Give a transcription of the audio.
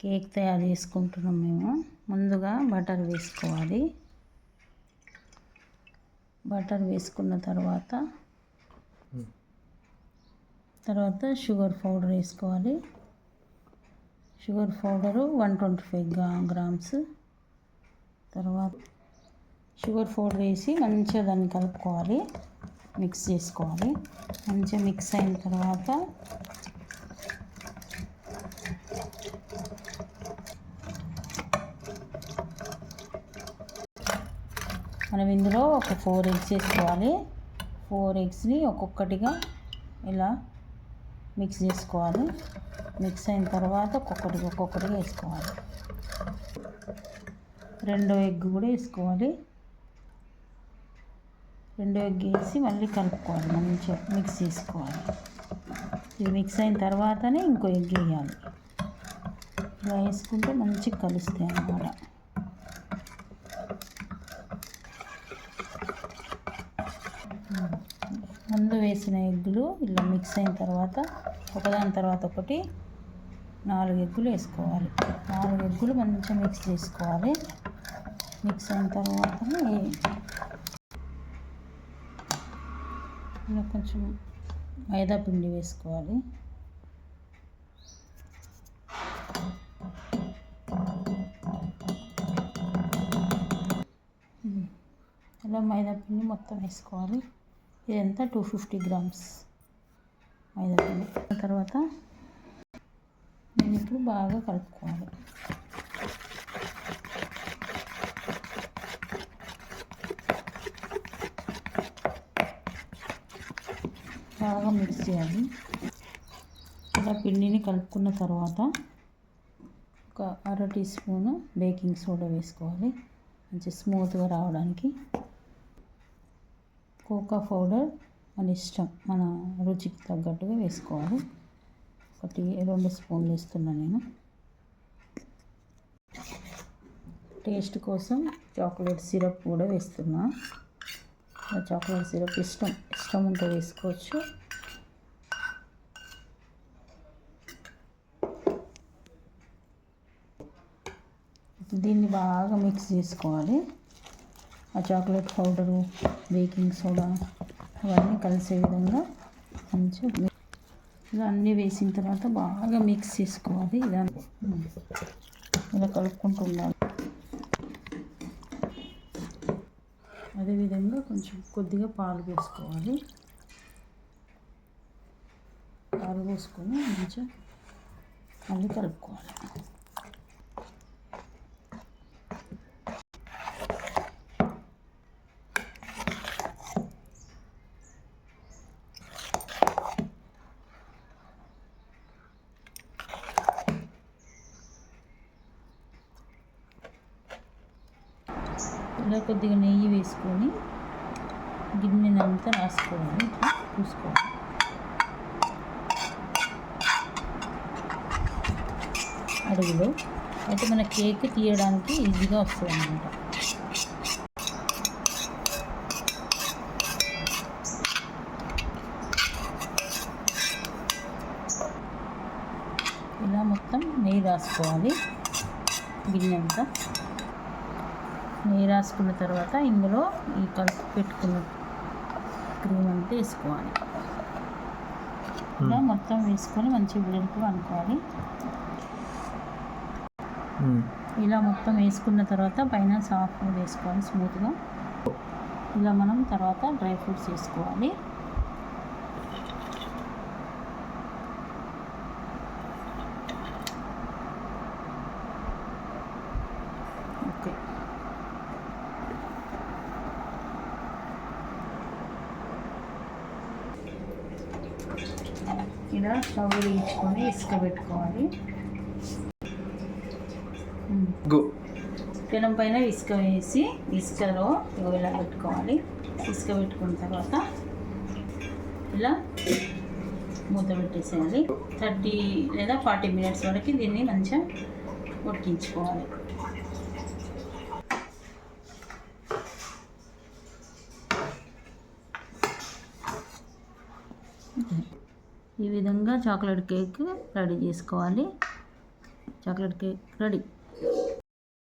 Cake తయారు చేసుకుంటున్నాం మేము. ముందుగా బటర్ వేసుకోవాలి. బటర్ వేసుకున్న తర్వాత తర్వాత షుగర్ పౌడర్ వేసుకోవాలి. Sugar powder one twenty five గ్రా గ్రామ్స్. తర్వాత షుగర్ పౌడర్ వేసి మంచిగా దాన్ని కలుపుకోవాలి. మిక్స్ చేసుకోవాలి. మంచిగా మిక్స్ అయిన తర్వాత మనం ఇందులో ఒక ఫోర్ ఎగ్స్ వేసుకోవాలి ఫోర్ ఎగ్స్ని ఒక్కొక్కటిగా ఇలా మిక్స్ చేసుకోవాలి. మిక్స్ అయిన తర్వాత ఒక్కొక్కటిగా ఒక్కొక్కటిగా వేసుకోవాలి. రెండో ఎగ్ కూడా వేసుకోవాలి. రెండో ఎగ్ వేసి మళ్ళీ కలుపుకోవాలి. మంచిగా మిక్స్ చేసుకోవాలి. ఇది మిక్స్ అయిన తర్వాతనే ఇంకో ఎగ్ వేయాలి. ఇలా వేసుకుంటే మంచిగా కలుస్తాయి అన్నమాట. ముందు వేసిన ఎగ్గులు ఇలా మిక్స్ అయిన తర్వాత ఒకదాని తర్వాత ఒకటి నాలుగు ఎగ్గులు వేసుకోవాలి. నాలుగు ఎగ్గులు మంచిగా మిక్స్ చేసుకోవాలి. మిక్స్ అయిన తర్వాత ఇలా కొంచెం మైదా పిండి వేసుకోవాలి. ఇలా మైదా పిండి మొత్తం వేసుకోవాలి. ఇదంతా టూ ఫిఫ్టీ గ్రామ్స్ మైదా పిండి తర్వాత నేను ఇప్పుడు బాగా కలుపుకోవాలి. బాగా మిక్స్ చేయాలి. ఇలా పిండిని కలుపుకున్న తర్వాత ఒక అర టీ స్పూను బేకింగ్ సోడా వేసుకోవాలి. మంచి స్మూత్గా రావడానికి. కోకా పౌడర్ మన ఇష్టం. మన రుచికి తగ్గట్టుగా వేసుకోవాలి. ఒకటి రెండు స్పూన్లు వేస్తున్నా నేను. టేస్ట్ కోసం చాక్లెట్ సిరప్ కూడా వేస్తున్నా. చాక్లెట్ సిరప్ ఇష్టం ఇష్టం ఉంటే వేసుకోవచ్చు. దీన్ని బాగా మిక్స్ చేసుకోవాలి. ఆ చాక్లెట్ పౌడరు బేకింగ్ సోడా అవన్నీ కలిసే విధంగా మంచిగా ఇలా అన్నీ వేసిన తర్వాత బాగా మిక్స్ చేసుకోవాలి. ఇలా ఇలా కలుపుకుంటూ ఉండాలి. అదేవిధంగా కొంచెం కొద్దిగా పాలు వేసుకోవాలి. పాలు పోసుకొని మంచిగా మళ్ళీ కలుపుకోవాలి. ఇలా కొద్దిగా నెయ్యి వేసుకొని గిన్నెనంతా రాసుకోవాలి. పూసుకోవాలి అడుగులో. అయితే మన కేక్ తీయడానికి ఈజీగా వస్తుంది అనమాట ఇలా మొత్తం నెయ్యి రాసుకోవాలి. గిన్నె అంతా. నెయ్యి రాసుకున్న తర్వాత ఇందులో ఈ కలిపి పెట్టుకున్న క్రీమ్ అంతా వేసుకోవాలి. ఇలా మొత్తం వేసుకొని మంచిగా వెలుపు అనుకోవాలి. ఇలా మొత్తం వేసుకున్న తర్వాత పైన సాఫ్ట్ వేసుకోవాలి స్మూత్గా ఇలా మనం తర్వాత డ్రై ఫ్రూట్స్ వేసుకోవాలి. ఓకే. ఇలా స్టవ్ వేయించుకొని ఇసుక పెట్టుకోవాలి. పెనం పైన ఇసుక వేసి ఇసుకలో ఇలా పెట్టుకోవాలి. ఇసుక పెట్టుకున్న తర్వాత ఇలా మూత పెట్టేసేయాలి. థర్టీ లేదా ఫార్టీ మినిట్స్ వరకు దీన్ని మంచిగా ఉడికించుకోవాలి. ఈ విధంగా చాక్లెట్ కేక్ రెడీ చేసుకోవాలి. Chocolate cake ready